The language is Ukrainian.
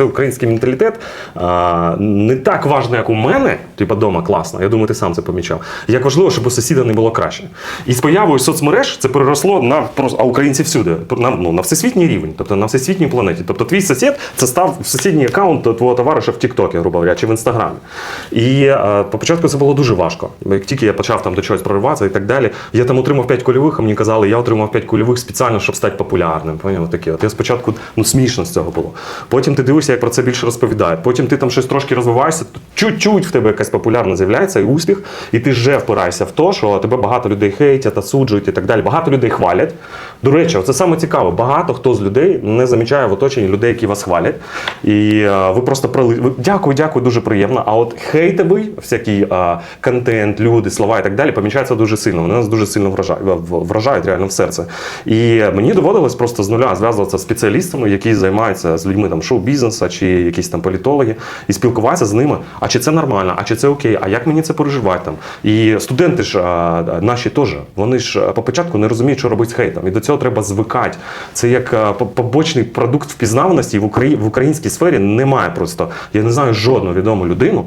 Це український менталітет. А, не так важно, як у мене, типа дома класно. Я думаю, ти сам це помічав. Як важливо, щоб у сусіда не було краще. І з появою соцмереж це переросло на а українці всюди, на, ну, на всесвітній рівень, тобто на всесвітній планеті. Тобто твій сусід це став сусідній аккаунт твого товариша в Тіктокі, грубо говоря, чи в Інстаграмі. І е, по початку це було дуже важко. Як тільки я почав там до чогось прориватися і так далі, я там отримав 5 кульових, а мені казали, я отримав 5 кульових спеціально, щоб стати популярним. Поняв? Таке. От я спочатку ну, смішно з цього було. Потім ти дивишся, як про це більше розповідають. Потім ти там щось трошки розвиваєшся, чуть-чуть в тебе якась популярна з'являється і успіх, і ти вже впираєшся в те, що тебе багато людей хейтять, осуджують і так далі. Багато людей хвалять. До речі, це саме цікаво. Багато хто з людей не замічає в оточенні людей, які вас хвалять. І е, ви просто прили... Дякую, дякую, дуже приємно. А от хейтовий, всякий е, контент, люди, слова і так далі, помічається дуже сильно. Вони нас дуже сильно вражають, вражають реально в серце. І мені доводилось просто з нуля зв'язуватися з спеціалістами, які займаються з людьми там шоу-бізнесу чи якісь там політологи, і спілкуватися з ними. А чи це нормально, а чи це окей, а як мені це переживати там? І студенти ж наші теж, вони ж по початку не розуміють, що робити з хейтом. І до цього треба звикати. Це як побочний продукт впізнаваності в, Украї... в українській сфері немає просто. Я не знаю жодну відому людину.